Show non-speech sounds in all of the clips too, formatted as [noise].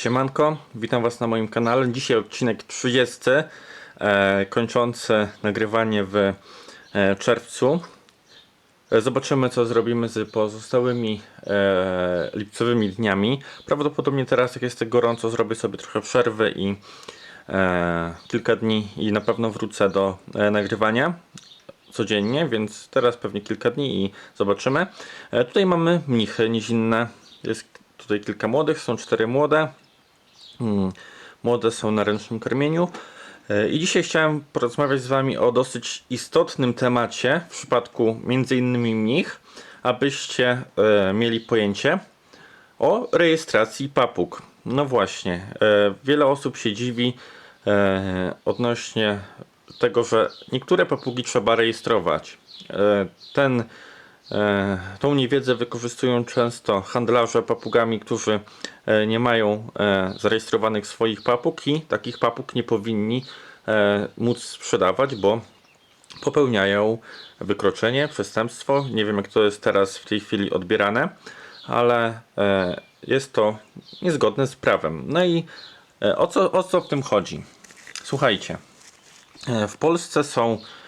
Siemanko, witam Was na moim kanale. Dzisiaj odcinek 30, e, kończący nagrywanie w e, czerwcu. E, Zobaczymy, co zrobimy z pozostałymi e, lipcowymi dniami. Prawdopodobnie teraz, jak jest gorąco, zrobię sobie trochę przerwy i e, kilka dni i na pewno wrócę do e, nagrywania codziennie, więc teraz pewnie kilka dni i zobaczymy. E, tutaj mamy mnichy nizinne. Jest tutaj kilka młodych, są cztery młode. Mm, Młode są na ręcznym karmieniu. E, I dzisiaj chciałem porozmawiać z Wami o dosyć istotnym temacie w przypadku innymi mnich, abyście e, mieli pojęcie o rejestracji papug. No właśnie, e, wiele osób się dziwi odnośnie tego, że niektóre papugi trzeba rejestrować. Ten Tą niewiedzę wykorzystują często handlarze papugami, którzy e, nie mają e, zarejestrowanych swoich papug i takich papug nie powinni e, móc sprzedawać, bo popełniają wykroczenie, przestępstwo. Nie wiem jak to jest teraz w tej chwili odbierane, ale e, jest to niezgodne z prawem. No i e, o co, o co w tym chodzi? Słuchajcie, e, w Polsce są E,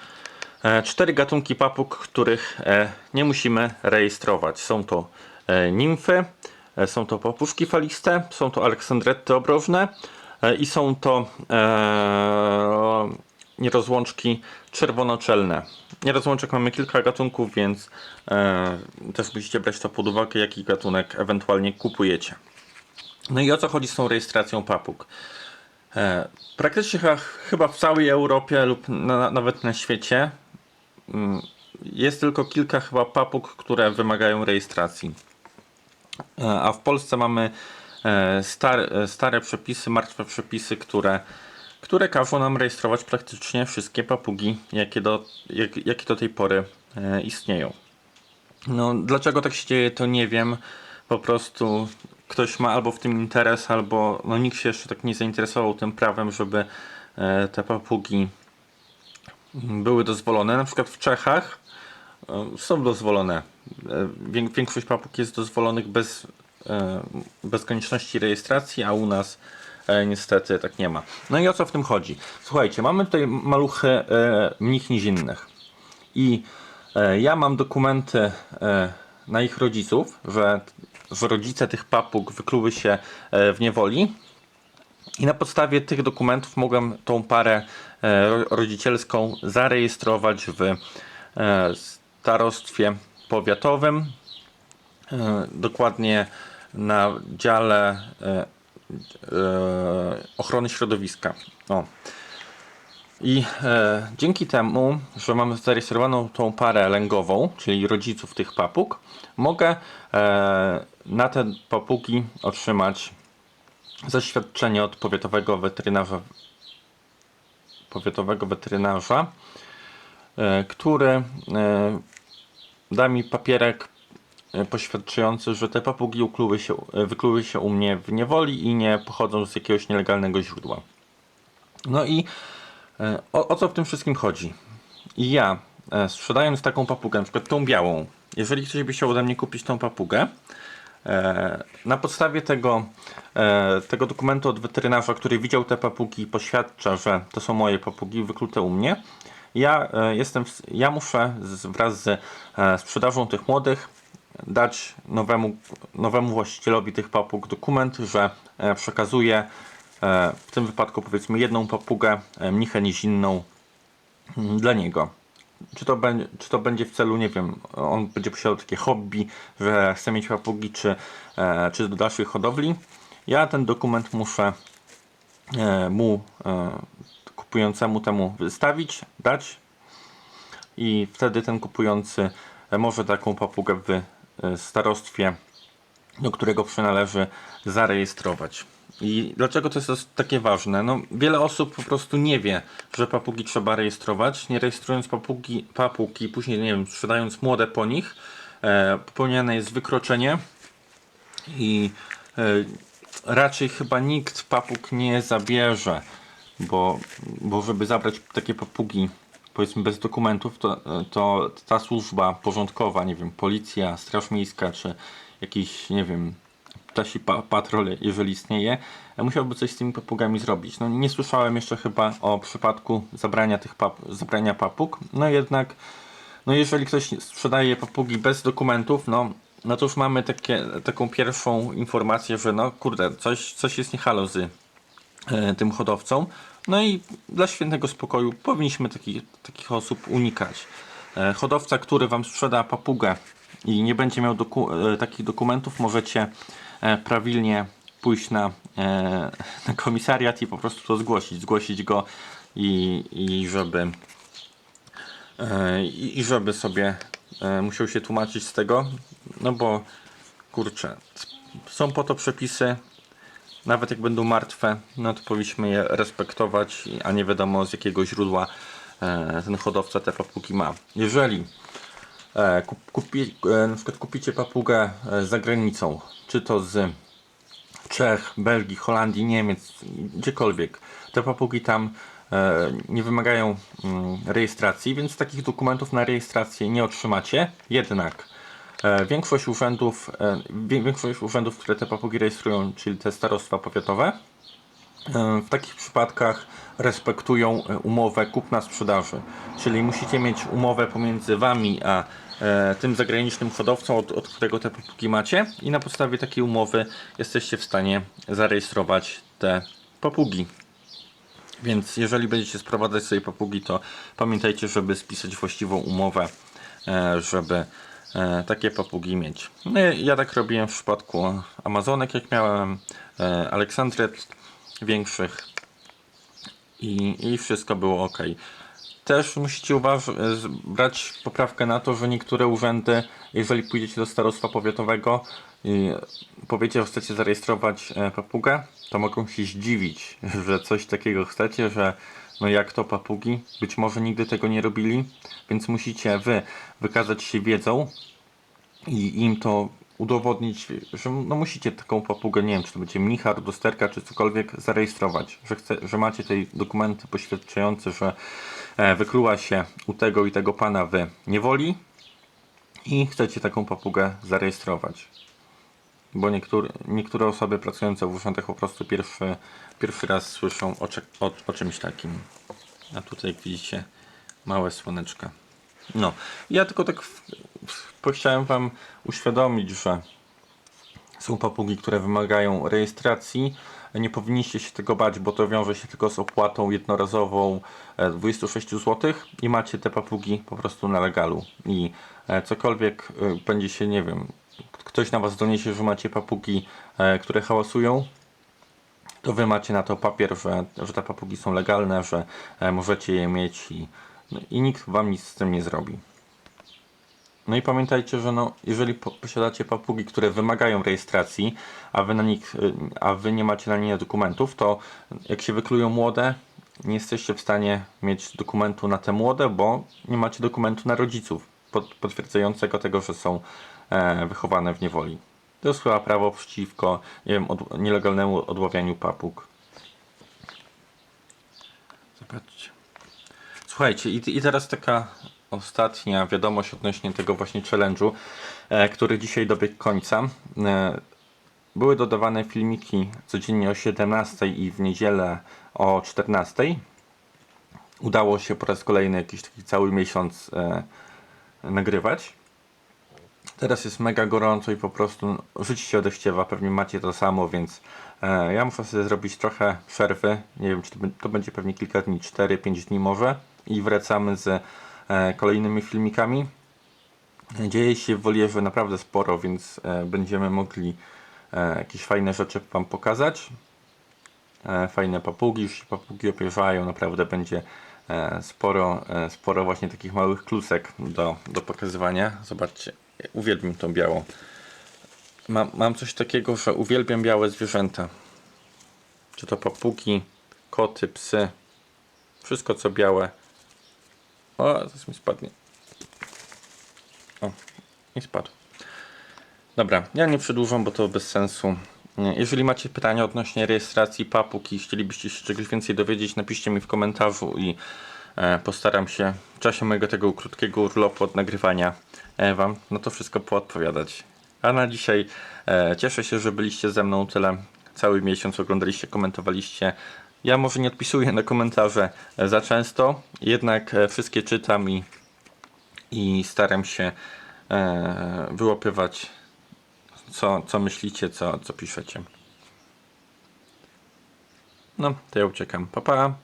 Cztery gatunki papug, których e, nie musimy rejestrować. Są to e, nimfy, e, są to papuszki faliste, są to aleksandretty obrożne e, i są to e, nierozłączki czerwonoczelne. Nierozłączek mamy kilka gatunków, więc e, też musicie brać to pod uwagę, jaki gatunek ewentualnie kupujecie. No i o co chodzi z tą rejestracją papug? E, praktycznie chyba, w całej Europie lub na, nawet na świecie jest tylko kilka chyba papug, które wymagają rejestracji. E, A w Polsce mamy e, stare, stare przepisy, martwe przepisy, które, które każą nam rejestrować praktycznie wszystkie papugi, jakie do, jak, jakie do tej pory e, istnieją. No, dlaczego tak się dzieje, to nie wiem. Po prostu ktoś ma albo w tym interes, albo no, nikt się jeszcze tak nie zainteresował tym prawem, żeby te papugi były dozwolone. Na przykład w Czechach e, są dozwolone. E, wię- Większość papug jest dozwolonych bez, e, bez konieczności rejestracji, a u nas niestety tak nie ma. No i o co w tym chodzi? Słuchajcie, mamy tutaj maluchy mnich nizinnych. I ja mam dokumenty na ich rodziców, że, że rodzice tych papug wykluły się w niewoli. I na podstawie tych dokumentów mogłem tą parę rodzicielską zarejestrować w e, starostwie powiatowym. E, dokładnie na dziale e, e, ochrony środowiska. O. I e, dzięki temu, że mamy zarejestrowaną tą parę lęgową, czyli rodziców tych papug, mogę e, na te papugi otrzymać zaświadczenie od powiatowego weterynarza, powiatowego weterynarza, e, który e, da mi papierek e, poświadczający, że te papugi ukluły się, wykluły się u mnie w niewoli i nie pochodzą z jakiegoś nielegalnego źródła. No i o, o co w tym wszystkim chodzi? I ja, sprzedając taką papugę, na przykład tą białą, jeżeli ktoś by chciał ode mnie kupić tą papugę, na podstawie tego, e, tego dokumentu od weterynarza, który widział te papugi, poświadcza, że to są moje papugi wyklute u mnie, ja e, jestem, ja muszę wraz z e, sprzedażą tych młodych dać nowemu, nowemu właścicielowi tych papug dokument, że e, przekazuję e, w tym wypadku powiedzmy jedną papugę e, mnichę nizinną mm, dla niego. Czy to, będzie, czy to będzie w celu, nie wiem, on będzie posiadał takie hobby, że chce mieć papugi, czy, e, czy do dalszych hodowli. Ja ten dokument muszę e, mu, e, kupującemu temu wystawić, dać i wtedy ten kupujący może taką papugę w e, starostwie, do którego przynależy, zarejestrować. I dlaczego to jest takie ważne? No, wiele osób po prostu nie wie, że papugi trzeba rejestrować. Nie rejestrując papugi, papugi później, nie wiem, sprzedając młode po nich, e, popełniane jest wykroczenie i e, raczej chyba nikt papug nie zabierze, bo, bo żeby zabrać takie papugi powiedzmy bez dokumentów, to, to ta służba porządkowa, nie wiem, policja, straż miejska, czy jakiś, nie wiem, ptasi pa patrol, jeżeli istnieje, musiałby coś z tymi papugami zrobić. No, nie słyszałem jeszcze chyba o przypadku zabrania tych pap zabrania papug, no jednak no jeżeli ktoś sprzedaje papugi bez dokumentów, no, no to już mamy takie, taką pierwszą informację, że no kurde, coś, coś jest nie halo z e, tym hodowcą. No i dla świętego spokoju powinniśmy taki, takich osób unikać. E, hodowca, który Wam sprzeda papugę i nie będzie miał doku e, takich dokumentów, możecie e, prawilnie pójść na, e, [laughs] na komisariat i po prostu to zgłosić. Zgłosić go i, i żeby i, żeby sobie musiał się tłumaczyć z tego, no bo kurczę, są po to przepisy, nawet jak będą martwe, no to powinniśmy je respektować, a nie wiadomo z jakiego źródła ten hodowca te papugi ma. Jeżeli kupi, e, na przykład kupicie papugę e, za granicą, czy to z Czech, Belgii, Holandii, Niemiec, gdziekolwiek. Te papugi tam e, nie wymagają mm, rejestracji, więc takich dokumentów na rejestrację nie otrzymacie. Jednak e, większość urzędów, e, większość urzędów, które te papugi rejestrują, czyli te starostwa powiatowe, e, w takich przypadkach respektują e, umowę kupna-sprzedaży. Czyli musicie mieć umowę pomiędzy Wami a e, tym zagranicznym hodowcą, od, od którego te papugi macie i na podstawie takiej umowy jesteście w stanie zarejestrować te papugi. Więc jeżeli będziecie sprowadzać sobie papugi, to pamiętajcie, żeby spisać właściwą umowę, e, żeby e, takie papugi mieć. No, ja tak robiłem w przypadku Amazonek, jak miałem e, Aleksandret większych i, i wszystko było ok. Też musicie uważ- z- brać poprawkę na to, że niektóre urzędy, jeżeli pójdziecie do starostwa powiatowego i powiecie, że chcecie zarejestrować e, papugę, to mogą się zdziwić, [laughs] że coś takiego chcecie, że no jak to papugi, być może nigdy tego nie robili, więc musicie wy wykazać się wiedzą i im to udowodnić, że no musicie taką papugę, nie wiem, czy to będzie mnicha, rodosterka, czy cokolwiek, zarejestrować, że, chce, że macie tej dokumenty poświadczające, że e, wykluła się u tego i tego pana w niewoli i chcecie taką papugę zarejestrować. Bo niektóre, niektóre osoby pracujące w urzędach po prostu pierwszy, pierwszy raz słyszą o, o, o czymś takim. A tutaj, jak widzicie, małe słoneczka. No, ja tylko tak chciałem Wam uświadomić, że są papugi, które wymagają rejestracji. Nie powinniście się tego bać, bo to wiąże się tylko z opłatą jednorazową e, 26 zł i macie te papugi po prostu na legalu. I e, cokolwiek e, będzie się, nie wiem, ktoś na Was doniesie, że macie papugi, e, które hałasują, to wy macie na to papier, że, że te papugi są legalne, że e, możecie je mieć i, no, i nikt wam nic z tym nie zrobi. No i pamiętajcie, że no, jeżeli po, posiadacie papugi, które wymagają rejestracji, a wy, na nich, y, a wy nie macie na nie dokumentów, to jak się wyklują młode, nie jesteście w stanie mieć dokumentu na te młode, bo nie macie dokumentu na rodziców potwierdzającego tego, że są e, wychowane w niewoli. To jest chyba prawo przeciwko nie wiem, od, nielegalnemu odławianiu papug. Zobaczcie. Słuchajcie, i, i teraz taka ostatnia wiadomość odnośnie tego właśnie challenge'u, e, który dzisiaj dobiegł końca. E, były dodawane filmiki codziennie o 17 i w niedzielę o 14. Udało się po raz kolejny jakiś taki cały miesiąc e, nagrywać. Teraz jest mega gorąco i po prostu rzucicie odechciewa, pewnie macie to samo, więc e, ja muszę sobie zrobić trochę przerwy. Nie wiem, czy to, to będzie pewnie kilka dni, 4-5 dni może. I wracamy z e, kolejnymi filmikami. Dzieje się w wolierze naprawdę sporo, więc e, będziemy mogli e, jakieś fajne rzeczy Wam pokazać. Fajne papugi, już się papugi opierzają, naprawdę będzie sporo, sporo właśnie takich małych klusek do, do pokazywania. Zobaczcie, uwielbiam tą białą. Mam, mam coś takiego, że uwielbiam białe zwierzęta. Czy to papugi, koty, psy, wszystko co białe. O, zaraz mi spadnie. O, nie spadł. Dobra, ja nie przedłużam, bo to bez sensu. Jeżeli macie pytania odnośnie rejestracji papug i chcielibyście się czegoś więcej dowiedzieć, napiszcie mi w komentarzu i e, postaram się w czasie mojego tego krótkiego urlopu od nagrywania e, Wam na to wszystko poodpowiadać. A na dzisiaj e, cieszę się, że byliście ze mną tyle. Cały miesiąc oglądaliście, komentowaliście. Ja może nie odpisuję na komentarze e, za często, jednak e, wszystkie czytam i, i staram się e, wyłapywać co, co myślicie, co, co piszecie. No, to ja uciekam. Pa, pa.